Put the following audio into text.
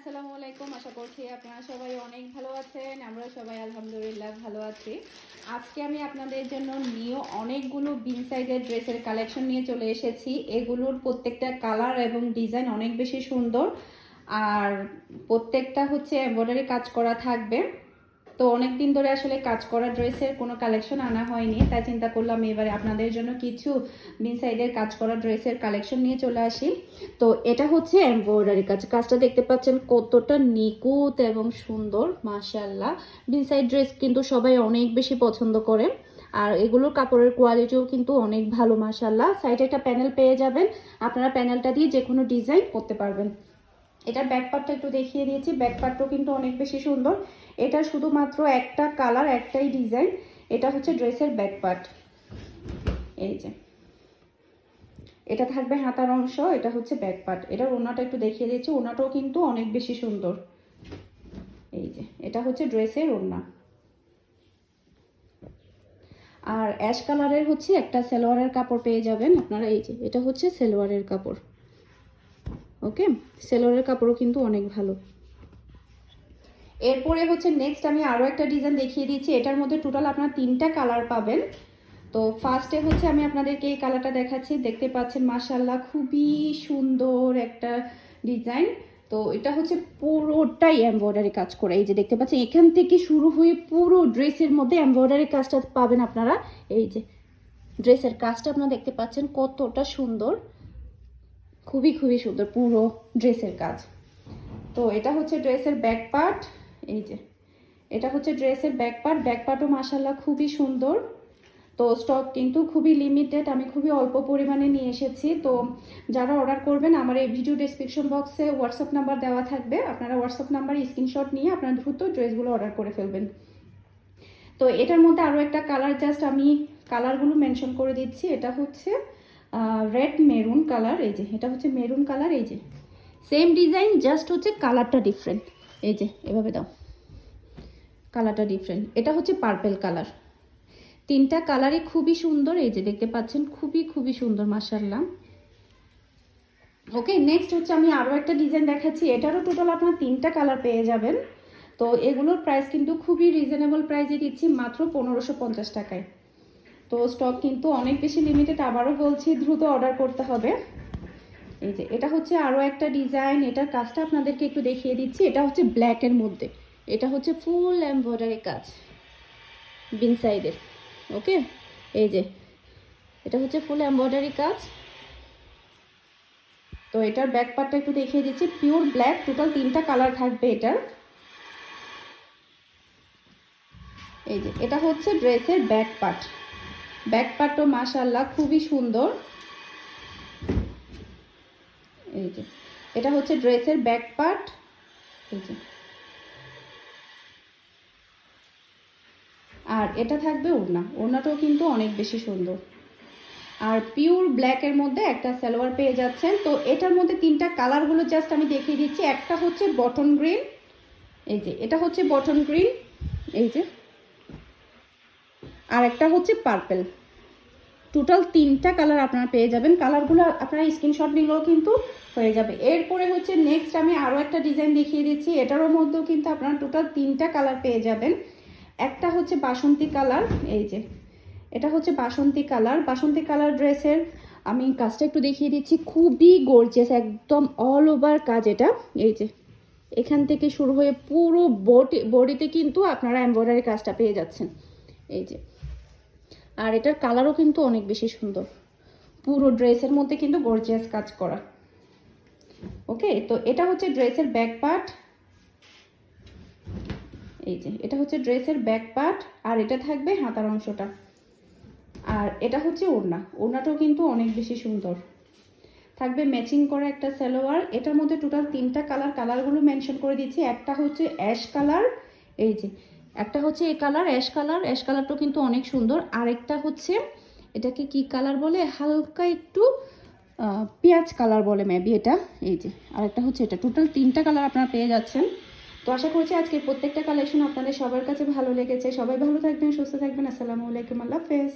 আসসালামু আলাইকুম, আশা করছি আপনারা সবাই অনেক ভালো আছেন, আমরা সবাই আলহামদুলিল্লাহ ভালো আছি। আজকে আমি আপনাদের জন্য নিউ অনেকগুলো বিন সাইজের ড্রেসের কালেকশন নিয়ে চলে এসেছি। এগুলোর প্রত্যেকটা কালার এবং ডিজাইন অনেক বেশি সুন্দর। আর প্রত্যেকটা হচ্ছে এম্ব্রয়ডারি কাজ করা থাকবে। তো অনেক দিন ধরে আসলে কাজ করা ড্রেসের কোনো কালেকশন আনা হয়নি, তাই চিন্তা করলাম এবারে আপনাদের জন্য কিছু বিন সাইডের কাজ করা ড্রেসের কালেকশন নিয়ে চলে আসি। তো এটা হচ্ছে এমব্রয়ডারি কাজ। কাজটা দেখতে পাচ্ছেন কতটা নিখুঁত এবং সুন্দর মাশাল্লাহ বিন সাইড ড্রেস কিন্তু সবাই অনেক বেশি পছন্দ করে। আর এগুলোর কাপড়ের কোয়ালিটিও কিন্তু অনেক ভালো মাশাল্লাহ সাইডে একটা প্যানেল পেয়ে যাবেন। আপনারা প্যানেলটা দিয়ে যে কোনো ডিজাইন করতে পারবেন। এটার ব্যাক পার্টটা একটু দেখিয়ে দিয়েছি। ব্যাক পার্টটাও কিন্তু অনেক বেশি সুন্দর। এটা শুধুমাত্র একটা কালার একটাই ডিজাইন এটা হচ্ছে ড্রেসের ব্যাক পার্ট এই যে। এটা থাকবে হাতার অংশ, এটা হচ্ছে ব্যাক পার্ট এটার ওনাটা একটু দেখিয়ে দিয়েছি। ওনাটাও কিন্তু অনেক বেশি সুন্দর। এই যে, এটা হচ্ছে ড্রেসের ওড়না। আর অ্যাশ কালারের হচ্ছে একটা সেলোয়ারের কাপড় পেয়ে যাবেন। আপনারা এই যে, এটা হচ্ছে সেলোয়ারের কাপড়। ওকে? সেলোয়ারের কাপড়ও কিন্তু অনেক ভালো। এরপরে হচ্ছে নেক্সট আমি আরও একটা ডিজাইন দেখিয়ে দিচ্ছি। এটার মধ্যে টোটাল আপনারা তিনটা কালার পাবেন। তো ফার্স্টে হচ্ছে আমি আপনাদেরকে এই কালারটা দেখাচ্ছি। দেখতে পাচ্ছেন মাসাল্লাহ খুবই সুন্দর একটা ডিজাইন তো এটা হচ্ছে পুরোটাই এমব্রয়ডারি কাজ করে। এই যে দেখতে পাচ্ছেন, এখান থেকে শুরু হয়ে পুরো ড্রেসের মধ্যে এমব্রয়ডারি কাজটা পাবেন আপনারা। এই যে ড্রেসের কাজটা আপনারা দেখতে পাচ্ছেন, কতটা সুন্দর। খুবই খুবই সুন্দর পুরো ড্রেসের কাজ। তো এটা হচ্ছে ড্রেসের ব্যাক পার্ট এই যে। এটা হচ্ছে ড্রেসের ব্যাক পার্ট ব্যাক পার্টও মাসাল্লাহ খুবই সুন্দর। তো স্টক কিন্তু খুবই লিমিটেড আমি খুবই অল্প পরিমাণে নিয়ে এসেছি। তো যারা অর্ডার করবেন, আমার এই ভিডিও ডিসক্রিপশন বক্সে হোয়াটসঅ্যাপ নাম্বার দেওয়া থাকবে। আপনারা হোয়াটসঅ্যাপ নাম্বার স্ক্রিনশট নিয়ে আপনারা দ্রুত ড্রেসগুলো অর্ডার করে ফেলবেন। তো এটার মধ্যে আরও একটা কালার জাস্ট আমি কালারগুলো মেনশন করে দিচ্ছি। এটা হচ্ছে রেড মেরুন কালার এই যে, এটা হচ্ছে মেরুন কালার এই যে। সেম ডিজাইন জাস্ট হচ্ছে কালারটা ডিফারেন্ট এই যে, এভাবে দাও। কালারটা ডিফারেন্ট এটা হচ্ছে পার্পেল কালার তিনটা কালারই খুবই সুন্দর, এই যে, দেখতে পাচ্ছেন, খুবই খুবই সুন্দর মাসাল্লাহ ওকে নেক্সট হচ্ছে আমি আরও একটা ডিজাইন দেখাচ্ছি। এটারও টোটাল আপনার তিনটা কালার পেয়ে যাবেন। তো এগুলোর প্রাইস কিন্তু খুবই রিজনেবল প্রাইসে দিচ্ছি, মাত্র পনেরোশো পঞ্চাশ টাকায়। তো স্টক কিন্তু অনেক বেশি লিমিটেড আবারও বলছি, দ্রুত অর্ডার করতে হবে। এই যে, এটা হচ্ছে আরও একটা ডিজাইন এটার কাজটা আপনাদেরকে একটু দেখিয়ে দিচ্ছি। এটা হচ্ছে ব্ল্যাকের মধ্যে। এটা হচ্ছে ফুল এমব্রয়ডারি কাজ বিন সাইডের ওকে এই যে, এটা হচ্ছে ফুল এমব্রয়ডারি কাজ। তো এটার ব্যাক পার্টটা একটু দেখিয়ে দিচ্ছি। পিওর ব্ল্যাক টোটাল তিনটা কালার থাকবে এটার। এই যে, এটা হচ্ছে ড্রেসের ব্যাক পার্ট ব্যাক পার্টও মাশাল্লাহ খুবই সুন্দর। এই যে, এটা হচ্ছে ড্রেসের ব্যাক পার্ট এই যে। আর এটা থাকবে ওড়না, ওড়নাটাও কিন্তু অনেক বেশি সুন্দর। আর পিওর ব্ল্যাকের মধ্যে একটা সালোয়ার পেয়ে যাচ্ছেন। তো এটার মধ্যে তিনটা কালারগুলো জাস্ট আমি দেখিয়ে দিচ্ছি। একটা হচ্ছে বটন গ্রিন, এই যে, এটা হচ্ছে বটন গ্রিন, এই যে। আর একটা হচ্ছে পার্পেল। টোটাল তিনটা কালার আপনারা পেয়ে যাবেন। কালারগুলো আপনারা স্ক্রিনশট নিলেও কিন্তু হয়ে যাবে। এরপরে হচ্ছে নেক্সট আমি আরও একটা ডিজাইন দেখিয়ে দিচ্ছি। এটারও মধ্যেও কিন্তু আপনারা টোটাল তিনটা কালার পেয়ে যাবেন। একটা হচ্ছে বাসন্তী কালার এই যে। এটা হচ্ছে বাসন্তী কালার বাসন্তী কালার ড্রেসের আমি কাজটা একটু দেখিয়ে দিচ্ছি। খুবই গর্জিয়াস একদম অল ওভার কাজ এটা। এই যে, এখান থেকে শুরু হয়ে পুরো বডি বডিতে কিন্তু আপনারা এমব্রয়ডারি কাজটা পেয়ে যাচ্ছেন। এই যে আর এটার কালারও কিন্তু অনেক বেশি সুন্দর। পুরো ড্রেসের মধ্যে কিন্তু গর্জিয়াস কাজ করা। ওকে, তো এটা হচ্ছে ড্রেসের ব্যাক পার্ট এই যে, এটা হচ্ছে ড্রেসের ব্যাক পার্ট আর এটা থাকবে হাতার অংশটা। আর এটা হচ্ছে ওড়না। ওড়নাটাও কিন্তু অনেক বেশি সুন্দর। থাকবে ম্যাচিং করা একটা সালোয়ার। এটার মধ্যে টোটাল তিনটা কালার কালারগুলো মেনশন করে দিচ্ছি। একটা হচ্ছে অ্যাশ কালার এই যে একটা হচ্ছে এ কালার, অ্যাশ কালার। অ্যাশ কালারটাও কিন্তু অনেক সুন্দর। আরেকটা হচ্ছে, এটাকে কি কালার বলে? হালকা একটু পেঁয়াজ কালার বলে ম্যাবি এটা। এই যে, আরেকটা হচ্ছে এটা। টোটাল তিনটা কালার আপনারা পেয়ে যাচ্ছেন। তো আশা করছি আজকে প্রত্যেকটা কালেকশন আপনাদের সবার কাছে ভালো লেগেছে। সবাই ভালো থাকবেন, সুস্থ থাকবেন। আসসালামু আলাইকুম। আল্লাহ হাফেজ।